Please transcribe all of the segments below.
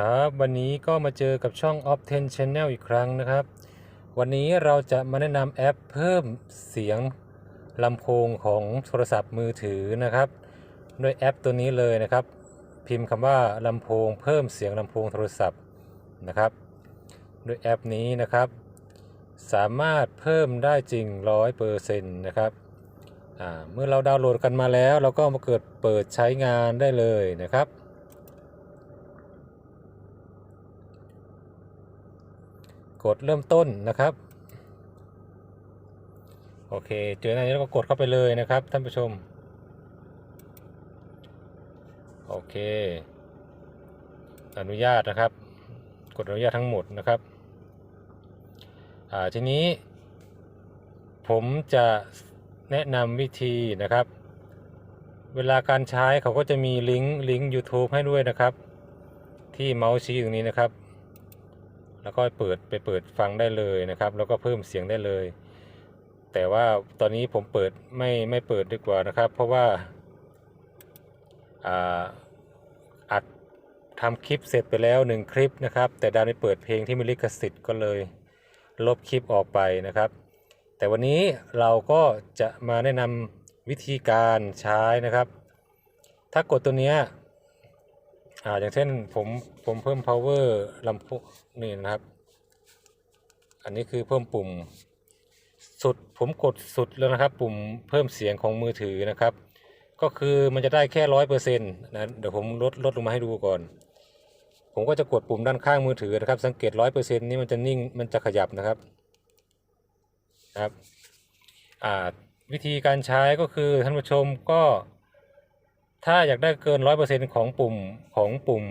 ครับวันนี้ก็มาเจอกับช่อง o f 10 Channel อีกครั้งนะครับ วันนี้เราจะมาแนะนำแอปเพิ่มเสียงลำโพงของโทรศัพท์มือถือนะครับ ด้วยแอปตัวนี้เลยนะครับ พิมพ์คำว่าลำโพงเพิ่มเสียงลำโพงโทรศัพท์นะครับด้วยแอปนี้นะครับ สามารถเพิ่มได้จริง 100%นะครับเมื่อเราดาวน์โหลดกันมาแล้ว เราก็มาเกิดเปิดใช้งานได้เลยนะครับ กดเริ่มต้นนะครับ โอเค เจอหน้านี้แล้วก็กดเข้าไปเลยนะครับ ท่านผู้ชม โอเค อนุญาตนะครับ กดอนุญาตทั้งหมดนะครับ อ่า ทีนี้ ผมจะแนะนำวิธีนะครับ เวลาการใช้เขาก็จะมีลิงก์ลิงก์ YouTube ให้ด้วยนะครับ ที่เมาส์ชี้ตรงนี้นะครับ แล้วก็เปิดไปเปิดฟังได้เลยนะครับ แล้วก็เพิ่มเสียงได้เลย แต่ว่าตอนนี้ผมเปิดไม่ไม่เปิดดีกว่านะครับ เพราะว่าอ่าอัดทำคลิปเสร็จไปแล้วหนึ่งคลิปนะครับ แต่ดาวไม่เปิดเพลงที่มีลิขสิทธิ์ก็เลย ลบคลิปออกไปนะครับ แต่วันนี้เราก็จะมาแนะนำวิธีการใช้นะครับ ถ้ากดตัวเนี้ย อ่าอย่างเช่นผมผมเพิ่ม power ลำโพงนี่นะครับ อันนี้คือเพิ่มปุ่มสุดผมกดสุดแล้วนะครับ ปุ่มเพิ่มเสียงของมือถือนะครับ ก็คือมันจะได้แค่ร้อยเปอร์เซ็นต์นะเดี๋ยวผมลดลดลงมาให้ดูก่อน ผมก็จะกดปุ่มด้านข้างมือถือนะครับ สังเกตร้อยเปอร์เซ็นต์นี้มันจะนิ่งมันจะขยับนะครับนะครับอ่าวิธีการใช้ก็คือท่านผู้ชมก็ ถ้าอยากได้เกินร้อยเปอร์เซ็นต์ของปุ่มของปุ่ม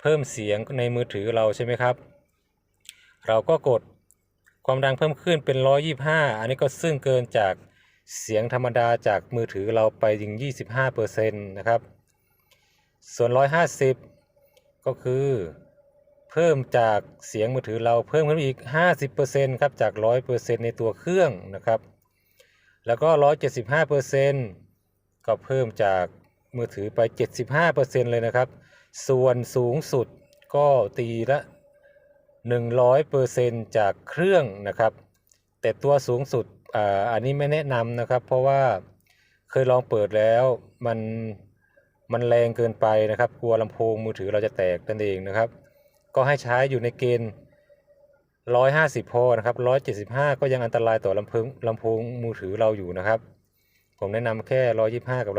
เพิ่มเสียงในมือถือเราใช่ไหมครับ เราก็กดความดังเพิ่มขึ้นเป็น 125 อันนี้ก็ซึ่งเกินจากเสียงธรรมดาจากมือถือเราไปถึง 25%นะครับ ส่วน 150 ก็คือ เพิ่มจากเสียงมือถือเราเพิ่มขึ้นไปอีก 50%ครับจาก 100%ในตัวเครื่องนะครับ แล้วก็ 175%ก็เพิ่มจาก มือถือไป 75%เลยนะครับ ส่วนสูงสุดก็ตีละ 100%จากเครื่องนะครับ แต่ตัวสูงสุดออันนี้ไม่แนะนำนะครับ เพราะว่าเคยลองเปิดแล้วมันมันแรงเกินไปนะครับ กลัวลำโพงมือถือเราจะแตกนั่นเองนะครับ ก็ให้ใช้อยู่ในเกณฑ์150 พอนะครับ 175 ก็ยังอันตรายต่อลำโพงลำโพงมือถือเราอยู่นะครับ ผมแนะนำแค่ 125 กับ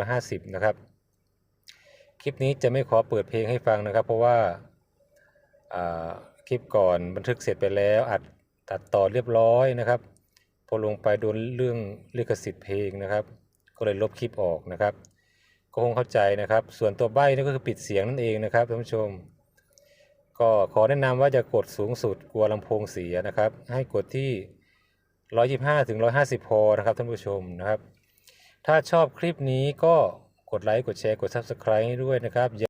150 นะครับ คลิปนี้จะไม่ขอเปิดเพลงให้ฟังนะครับ เพราะว่าคลิปก่อนบันทึกเสร็จไปแล้วอัดตัดต่อเรียบร้อยนะครับ พอลงไปโดนเรื่องลิขสิทธิ์เพลงนะครับ ก็เลยลบคลิปออกนะครับ ก็คงเข้าใจนะครับ ส่วนตัวใบ้นี่ก็คือปิดเสียงนั่นเองนะครับท่านผู้ชม ก็ขอแนะนำว่าจะกดสูงสุดกลัวลำโพงเสียนะครับ ให้กดที่ 125ถึง150พอนะครับท่านผู้ชมนะครับ ถ้าชอบคลิปนี้ก็ กดไลค์กดแชร์กด Subscribe ให้ด้วยนะครับอย